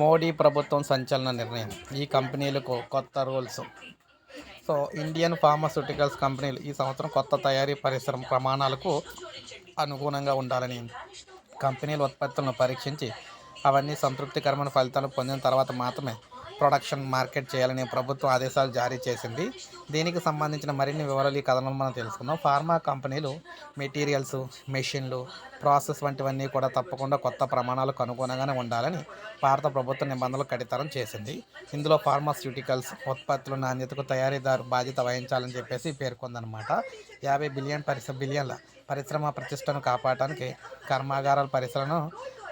మోడీ ప్రభుత్వం సంచలన నిర్ణయం. ఈ కంపెనీలకు కొత్త రూల్స్. సో ఇండియన్ ఫార్మాస్యూటికల్స్ కంపెనీలు ఈ సంవత్సరం కొత్త తయారీ పరిశ్రమ ప్రమాణాలకు అనుగుణంగా ఉండాలని కంపెనీల ఉత్పత్తులను పరీక్షించి అవన్నీ సంతృప్తికరమైన ఫలితాలు పొందిన తర్వాత మాత్రమే ప్రొడక్షన్ మార్కెట్ చేయాలని ప్రభుత్వం ఆదేశాలు జారీ చేసింది. దీనికి సంబంధించిన మరిన్ని వివరాలు ఈ కథనంలో మనం తెలుసుకుందాం. ఫార్మా కంపెనీలు మెటీరియల్స్ మెషిన్లు ప్రాసెస్ వంటివన్నీ కూడా తప్పకుండా కొత్త ప్రమాణాలకు అనుగుణంగానే ఉండాలని భారత ప్రభుత్వ నిబంధనలు కడితరం చేసింది. ఇందులో ఫార్మాస్యూటికల్స్ ఉత్పత్తుల నాణ్యతకు తయారీదారు బాధ్యత వహించాలని చెప్పేసి పేర్కొందనమాట యాభై బిలియన్ పరిశ్రమ బిలియన్ల పరిశ్రమ ప్రతిష్టను కాపాడటానికి కర్మాగారాల పరిశ్రమను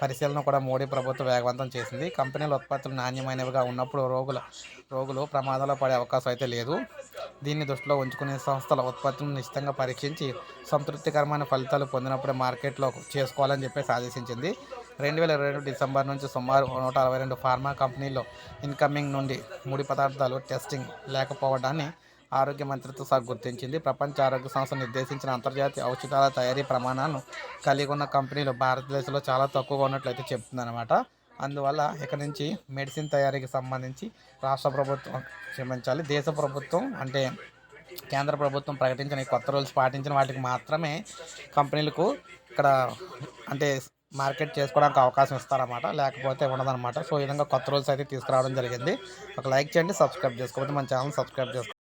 పరిశీలన కూడా మోడీ ప్రభుత్వం వేగవంతం చేసింది. కంపెనీల ఉత్పత్తులు నాణ్యమైనవిగా ఉన్నప్పుడు రోగుల రోగులు ప్రమాదంలో పడే అవకాశం అయితే లేదు. దీన్ని దృష్టిలో ఉంచుకునే సంస్థల ఉత్పత్తులను నిశ్చితంగా పరీక్షించి సంతృప్తికరమైన ఫలితాలు పొందినప్పుడే మార్కెట్లో చేసుకోవాలని చెప్పేసి ఆదేశించింది. రెండు వేల ఇరవై రెండు డిసెంబర్ నుంచి సుమారు నూట అరవై రెండు ఫార్మా కంపెనీల్లో ఇన్కమింగ్ నుండి ముడి పదార్థాలు టెస్టింగ్ లేకపోవడాన్ని ఆరోగ్య మంత్రిత్వ శాఖ గుర్తించింది. ప్రపంచ ఆరోగ్య సంస్థ నిర్దేశించిన అంతర్జాతీయ ఔషధాల తయారీ ప్రమాణాలను కలిగి ఉన్న కంపెనీలు భారతదేశంలో చాలా తక్కువగా ఉన్నట్లయితే చెప్తుందన్నమాట అందువల్ల ఇక నుంచి మెడిసిన్ తయారీకి సంబంధించి రాష్ట్ర ప్రభుత్వం క్షమించాలి. దేశ ప్రభుత్వం అంటే కేంద్ర ప్రభుత్వం ప్రకటించిన ఈ కొత్త రూల్స్ పాటించిన వాటికి మాత్రమే కంపెనీలకు ఇక్కడ అంటే మార్కెట్ చేసుకోవడానికి అవకాశం ఇస్తారన్నమాట. లేకపోతే ఉండదన్నమాట. సో ఈ విధంగా కొత్త రూల్స్ అయితే తీసుకురావడం జరిగింది. ఒక లైక్ చేయండి సబ్స్క్రైబ్ చేసుకోకపోతే మన ఛానల్ సబ్స్క్రైబ్ చేసుకోండి